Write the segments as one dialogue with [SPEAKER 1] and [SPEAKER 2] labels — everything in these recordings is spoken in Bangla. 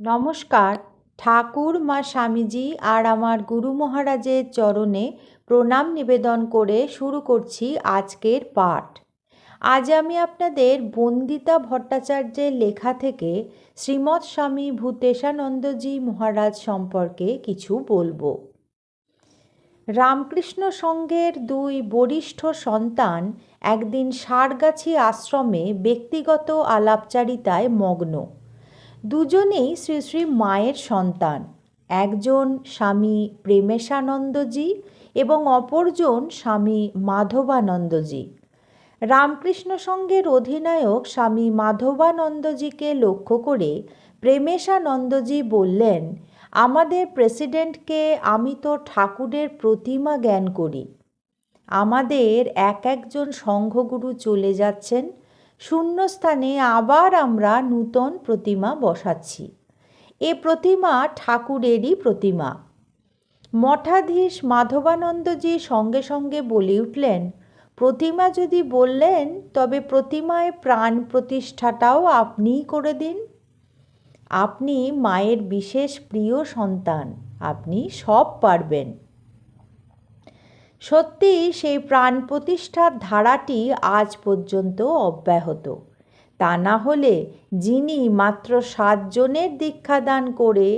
[SPEAKER 1] নমস্কার। ঠাকুর, মা স্বামীজি আর আমার গুরু মহারাজের চরণে প্রণাম নিবেদন করে শুরু করছি আজকের পাঠ। আজ আমি আপনাদের বন্দিতা ভট্টাচার্যের লেখা থেকে শ্রীমৎ স্বামী ভূতেশানন্দজি মহারাজ সম্পর্কে কিছু বলব। রামকৃষ্ণ সংঘের দুই বরিষ্ঠ সন্তান একদিন সারগাছি আশ্রমে ব্যক্তিগত আলাপচারিতায় মগ্ন। দুজনেই শ্রী শ্রী মায়ের সন্তান। একজন স্বামী প্রেমেশানন্দজি এবং অপরজন স্বামী মাধবানন্দজি। রামকৃষ্ণ সংঘের অধিনায়ক স্বামী মাধবানন্দজিকে লক্ষ্য করে প্রেমেশানন্দজি বললেন, আমাদের প্রেসিডেন্টকে আমি তো ঠাকুরের প্রতিমা জ্ঞান করি। আমাদের এক একজন সংঘগুরু চলে যাচ্ছেন শূন্যস্থানে আবার আমরা নূতন প্রতিমা বসাচ্ছি। এ প্রতিমা ঠাকুরেরই প্রতিমা। মঠাধীশ মাধবানন্দজি সঙ্গে সঙ্গে বলে উঠলেন, প্রতিমা যদি বললেন, তবে প্রতিমায় প্রাণ প্রতিষ্ঠাটাও আপনিই করে দিন। আপনি মায়ের বিশেষ প্রিয় সন্তান, আপনি সব পারবেন। সত্যি, সেই প্রাণ প্রতিষ্ঠার ধারাটি আজ পর্যন্ত অব্যাহত। তা না হলে যিনি মাত্র সাতজনের দীক্ষাদান করে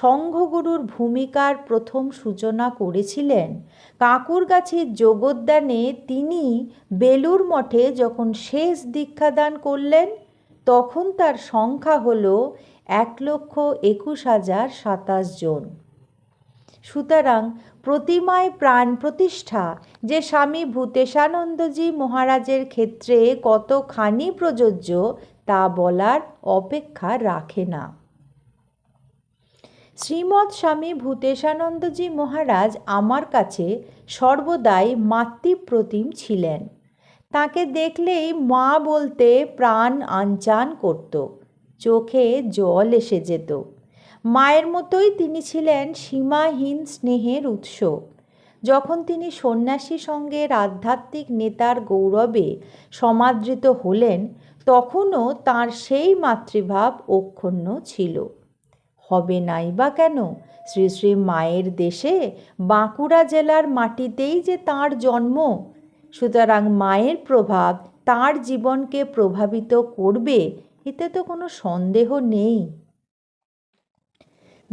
[SPEAKER 1] সংঘগুরুর ভূমিকার প্রথম সূচনা করেছিলেন কাকুরগাছির যোগোদ্যানে তিনি বেলুর মঠে যখন শেষ দীক্ষাদান করলেন, তখন তার সংখ্যা হল এক লক্ষ একুশ হাজার সাতাশ জন। সুতরাং প্রতিমায় প্রাণ প্রতিষ্ঠা। যে স্বামী ভূতেশানন্দজি মহারাজের ক্ষেত্রে কতখানি প্রযোজ্য, তা বলার অপেক্ষা রাখে না। শ্রীমৎ স্বামী ভূতেশানন্দজি মহারাজ আমার কাছে সর্বদাই মাতৃপ্রতিম ছিলেন। তাকে দেখলেই মা বলতে প্রাণ আনচান করত, চোখে জল এসে যেত। মায়ের মতোই তিনি ছিলেন সীমাহীন স্নেহের উৎস। যখন তিনি সন্ন্যাসী সঙ্গে আধ্যাত্মিক নেতার গৌরবে সমাদৃত হলেন, তখনও তার সেই মাতৃভাব অক্ষুণ্ণ ছিল। হবে নাই বা কেন? শ্রী শ্রী মায়ের দেশে বাঁকুড়া জেলার মাটিতেই যে তার জন্ম, সুতরাং মায়ের প্রভাব তার জীবনকে প্রভাবিত করবে, এতে তো কোনো সন্দেহ নেই।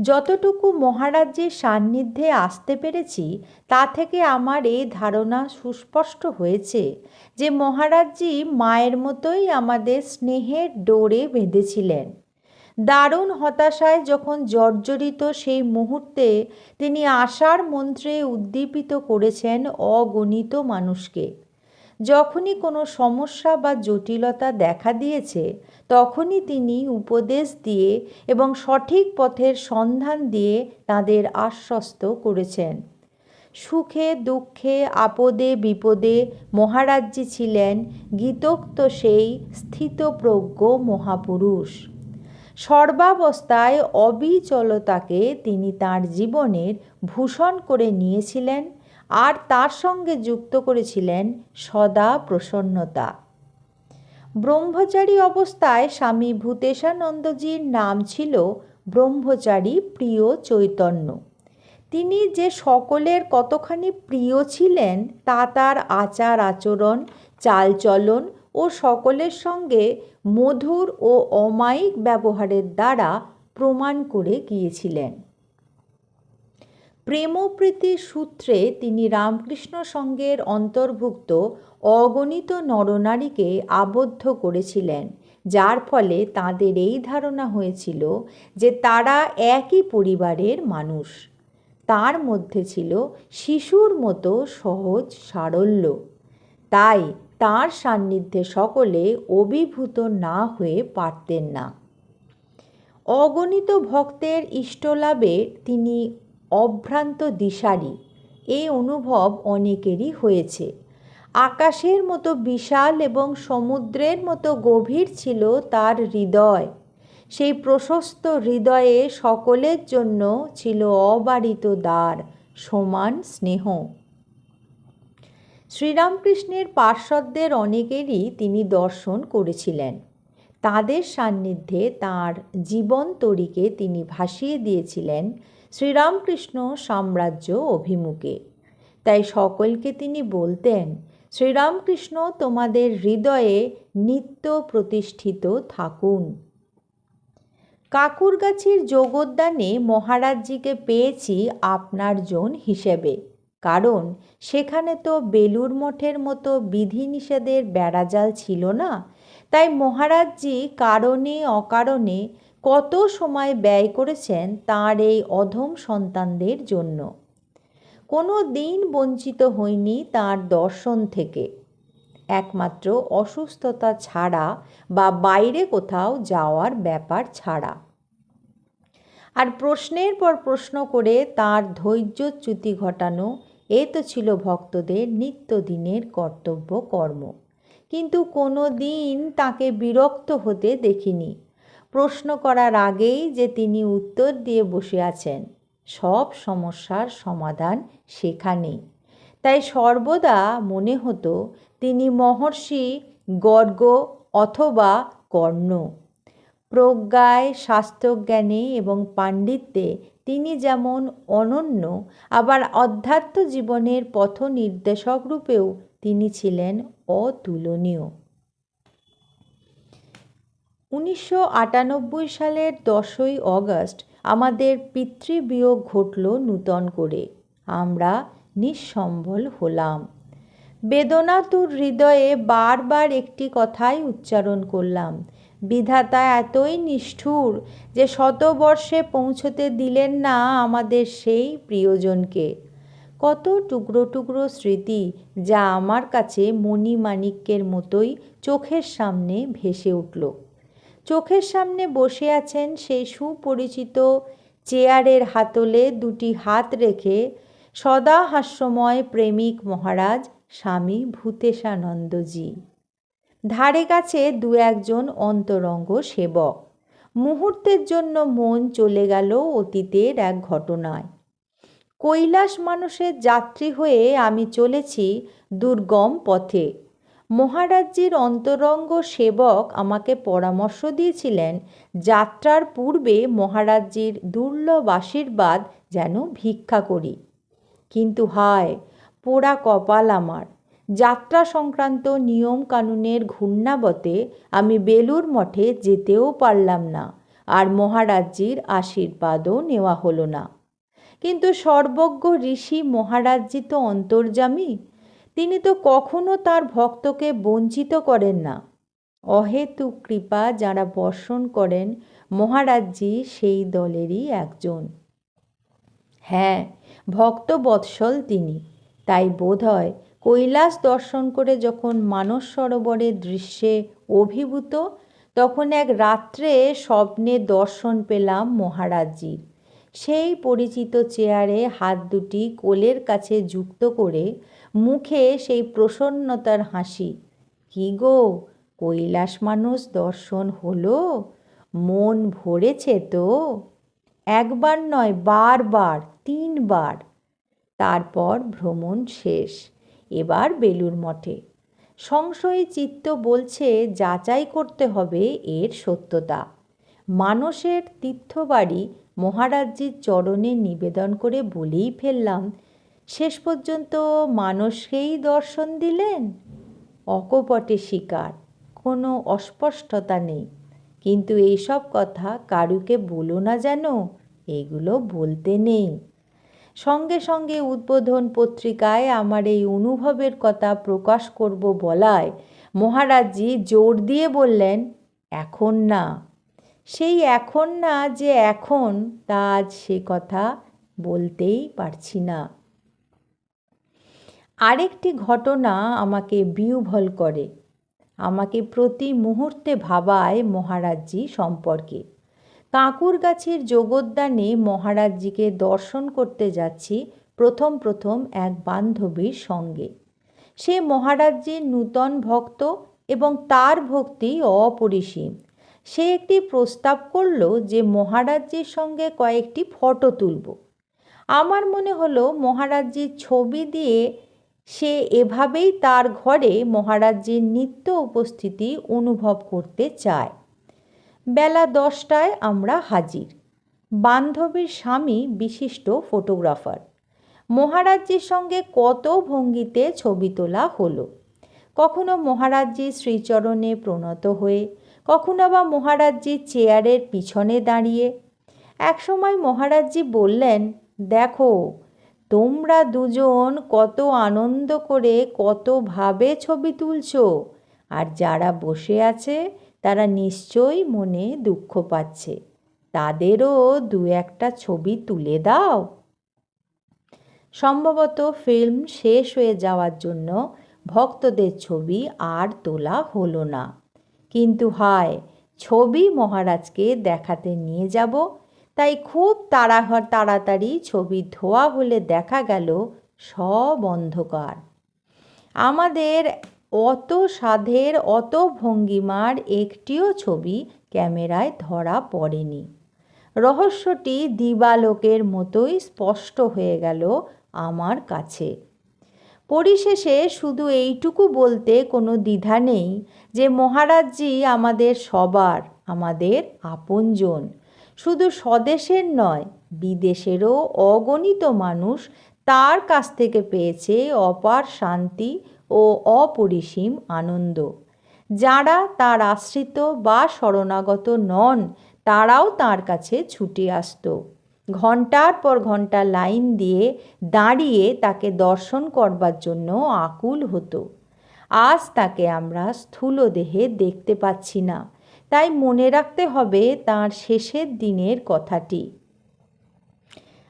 [SPEAKER 1] যতটুকু মহারাজ্যের সান্নিধ্যে আসতে পেরেছি, তা থেকে আমার এই ধারণা সুস্পষ্ট হয়েছে যে মহারাজজি মায়ের মতোই আমাদের স্নেহের ডোরে বেঁধেছিলেন। দারুণ হতাশায় যখন জর্জরিত সেই মুহূর্তে তিনি আশার মন্ত্রে উদ্দীপিত করেছেন অগণিত মানুষকে। যখনই কোনো সমস্যা বা জটিলতা দেখা দিয়েছে, তখনই তিনি উপদেশ দিয়ে এবং সঠিক পথের সন্ধান দিয়ে তাদের আশ্বস্ত করেছেন। সুখে, দুঃখে, আপদে, বিপদে মহারাজ্যে ছিলেন গীতোক্ত সেই স্থিতপ্রজ্ঞ মহাপুরুষ। সর্বাবস্থায় অবিচলতাকে তিনি তার জীবনের ভূষণ করে নিয়েছিলেন আর তার সঙ্গে যুক্ত করেছিলেন সদা প্রসন্নতা। ব্রহ্মচারী অবস্থায় স্বামী ভূতেশানন্দজির নাম ছিল ব্রহ্মচারী প্রিয় চৈতন্য। তিনি যে সকলের কতখানি প্রিয় ছিলেন, তা তার আচার আচরণ, চালচলন ও সকলের সঙ্গে মধুর ও অমায়িক ব্যবহারের দ্বারা প্রমাণ করে গিয়েছিলেন। প্রেমপ্রীতির সূত্রে তিনি রামকৃষ্ণ সঙ্গের অন্তর্ভুক্ত অগণিত নরনারীকে আবদ্ধ করেছিলেন, যার ফলে তাদের এই ধারণা হয়েছিল যে তারা একই পরিবারের মানুষ। তার মধ্যে ছিল শিশুর মতো সহজ সারল্য। তাই তার সান্নিধ্যে সকলে অভিভূত না হয়ে পারতেন না। অগণিত ভক্তের ইষ্টলাভে তিনি অভ্রান্ত দিশারি। এই অনুভব অনেকেরই হয়েছে। আকাশের মতো বিশাল এবং সমুদ্রের মতো গভীর ছিল তার হৃদয়। সেই প্রশস্ত হৃদয়ে সকলের জন্য ছিল অবারিত দ্বার, সমান স্নেহ। শ্রীরামকৃষ্ণের পার্শ্বদের অনেকেরই তিনি দর্শন করেছিলেন। তাদের সান্নিধ্যে তাঁর জীবন তরিকে তিনি ভাসিয়ে দিয়েছিলেন শ্রীরামকৃষ্ণ সাম্রাজ্য অভিমুখে। তাই সকলকে তিনি বলতেন, শ্রীরামকৃষ্ণ, তোমাদের হৃদয়ে নিত্য প্রতিষ্ঠিত থাকুন। কাকুরগাছির যোগোদ্যানে মহারাজজিকে পেয়েছি আপনার জন হিসেবে। কারণ সেখানে তো বেলুর মঠের মতো বিধিনিষেধের বেড়াজাল ছিল না। তাই মহারাজজি কারণে অকারণে কত সময় ব্যয় করেছেন তাঁর এই অধম সন্তানদের জন্য? কোনো দিন বঞ্চিত হয়নি তার দর্শন থেকে। একমাত্র অসুস্থতা ছাড়া বা বাইরে কোথাও যাওয়ার ব্যাপার ছাড়া। আর প্রশ্নের পর প্রশ্ন করে তার ধৈর্যচ্যুতি ঘটানো, এ তো ছিল ভক্তদের নিত্যদিনের কর্তব্য কর্ম। কিন্তু কোনো দিন তাকে বিরক্ত হতে দেখিনি। প্রশ্ন করার আগেই যে তিনি উত্তর দিয়ে বসে আছেন, সব সমস্যার সমাধান সেখানেই। তাই সর্বদা মনে হতো তিনি মহর্ষি গর্গ অথবা কর্ণ। প্রজ্ঞায় স্বাস্থ্যজ্ঞানে এবং পাণ্ডিত্যে তিনি যেমন অনন্য, আবার অধ্যাত্ম জীবনের পথ নির্দেশক রূপেও তিনি ছিলেন অতুলনীয়। উনিশশো আটানব্বই সালের দশই অগস্ট আমাদের পিতৃবিয়োগ ঘটল নূতন করে। আমরা নিঃসম্বল হলাম। বেদনাতুর হৃদয়ে বারবার একটি কথাই উচ্চারণ করলাম। বিধাতা এতই নিষ্ঠুর যে শতবর্ষে পৌঁছতে দিলেন না আমাদের সেই প্রিয়জনকে। কত টুকরো টুকরো স্মৃতি যা আমার কাছে মণিমাণিক্যের মতোই চোখের সামনে ভেসে উঠল। চোখের সামনে বসে আছেন সেই সুপরিচিত চেয়ারের হাতলে দুটি হাত রেখে সদা হাস্যময় প্রেমিক মহারাজ স্বামী ভূতেশানন্দজি। ধারে কাছে দু একজন অন্তরঙ্গ সেবক। মুহূর্তের জন্য মন চলে গেল অতীতের এক ঘটনায়। কৈলাস মানুষের যাত্রী হয়ে আমি চলেছি দুর্গম পথে। মহারাজ্যের অন্তরঙ্গ সেবক আমাকে পরামর্শ দিয়েছিলেন, যাত্রার পূর্বে মহারাজ্যের দুর্লভ আশীর্বাদ যেন ভিক্ষা করি। কিন্তু হায়, পোড়া কপাল আমার। যাত্রা সংক্রান্ত নিয়ম কানুনের ঘূর্ণাবতে আমি বেলুর মঠে যেতেও পারলাম না, আর মহারাজ্যের আশীর্বাদও নেওয়া হলো না। কিন্তু সর্বজ্ঞ ঋষি মহারাজ্যি তো অন্তর্জামী তিনি তো কখনো তার ভক্তকে বঞ্চিত করেন না। অহেতুক কৃপা যারা বর্ষণ করেন, মহারাজ্যি সেই দলেরই একজন। হ্যাঁ ভক্ত বৎসল তিনি। তাই বোধ হয় কৈলাস দর্শন করে যখন মানস সরোবরের দৃশ্যে অভিভূত, তখন এক রাত্রে স্বপ্নে দর্শন পেলাম মহারাজজির সেই পরিচিত চেয়ারে হাত দুটি কোলের কাছে যুক্ত করে মুখে সেই প্রসন্নতার হাসি। কি গো, কৈলাস মানুষ দর্শন হলো? মন ভরেছে তো? একবার নয়, বারবার, তিনবার। তারপর ভ্রমণ শেষ, এবার বেলুর মঠে। সংশয়ী চিত্ত বলছে, যাচাই করতে হবে এর সত্যতা। মানসের তীর্থবাড়ি মহারাজ্যের চরণে নিবেদন করে বলেই ফেললাম, শেষ পর্যন্ত মানুষকেই দর্শন দিলেন? অকপটে শিকার, কোনো অস্পষ্টতা নেই। কিন্তু এইসব কথা কারুকে বলো না যেন, এগুলো বলতে নেই। সঙ্গে সঙ্গে উদ্বোধন পত্রিকায় আমার এই অনুভবের কথা প্রকাশ করব বলায় মহারাজজি জোর দিয়ে বললেন, এখন না। সেই এখন না যে এখন, তা আজ সে কথা বলতেই পারছি না। আরেকটি ঘটনা আমাকে বিউভল করে। আমাকে প্রতি মুহূর্তে ভাবায় মহারাজজি সম্পর্কে। কাঁকুর গাছের যোগোদ্যানে মহারাজজিকে দর্শন করতে যাচ্ছি প্রথম প্রথম এক বান্ধবীর সঙ্গে। সে মহারাজজির নূতন ভক্ত এবং তার ভক্তি অপরিসীম। সে একটি প্রস্তাব করল যে মহারাজজির সঙ্গে কয়েকটি ফটো তুলব। আমার মনে হলো মহারাজজির ছবি দিয়ে সে এভাবেই তার ঘরে মহারাজজির নিত্য উপস্থিতি অনুভব করতে চায়। বেলা দশটায় আমরা হাজির। বান্ধবীর স্বামী বিশিষ্ট ফটোগ্রাফার। মহারাজজির সঙ্গে কত ভঙ্গিতে ছবি তোলা হলো। কখনো মহারাজজি শ্রীচরণে প্রণত হয়ে কখনো বা মহারাজজির চেয়ারের পিছনে দাঁড়িয়ে। একসময় মহারাজজি বললেন, দেখো, তোমরা দুজন কত আনন্দ করে, কতভাবে ছবি তুলছো। আর যারা বসে আছে, তারা নিশ্চয়ই মনে দুঃখ পাচ্ছে। তাদেরও দু একটা ছবি তুলে দাও। সম্ভবত ফিল্ম শেষ হয়ে যাওয়ার জন্য ভক্তদের ছবি আর তোলা হলো না। কিন্তু হায়, ছবি মহারাজকে দেখাতে নিয়ে যাব। তাই খুব তাড়াহর তাড়াতাড়ি ছবি ধোয়া হলে দেখা গেল সব অন্ধকার। আমাদের অত সাধের, অত ভঙ্গিমার একটিও ছবি ক্যামেরায় ধরা পড়েনি। রহস্যটি দিবালোকের মতোই স্পষ্ট হয়ে গেল আমার কাছে। পরিশেষে শুধু এইটুকু বলতে কোনো দ্বিধা নেই যে মহারাজজি আমাদের সবার, আমাদের আপনজন। শুধু স্বদেশের নয়, বিদেশেরও অগণিত মানুষ তার কাছ থেকে পেয়েছে অপার শান্তি ও অপরিসীম আনন্দ। যারা তার আশ্রিত বা শরণাগত নন, তারাও তার কাছে ছুটে আসত। ঘণ্টার পর ঘণ্টা লাইন দিয়ে দাঁড়িয়ে তাকে দর্শন করবার জন্য আকুল হতো। আজ তাকে আমরা স্থূল দেহে দেখতে পাচ্ছি না। তাই মনে রাখতে হবে তার শেষের দিনের কথাটি।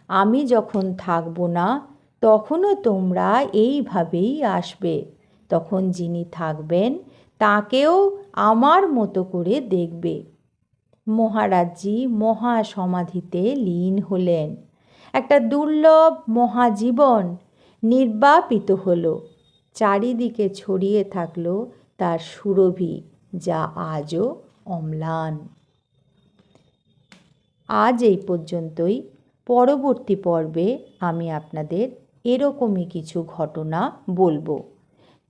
[SPEAKER 1] আমি যখন থাকব না, তখনও তোমরা এইভাবেই আসবে। তখন যিনি থাকবেন, তাকেও আমার মতো করে দেখবে। মহারাজজি মহাসমাধিতে লীন হলেন। একটা দুর্লভ মহাজীবন নির্বাপিত হলো। চারিদিকে ছড়িয়ে থাকল তার সুরভি, যা আজও অম্লান। আজ এই পর্যন্তই। পরবর্তী পর্বে আমি আপনাদের এরকমই কিছু ঘটনা বলব।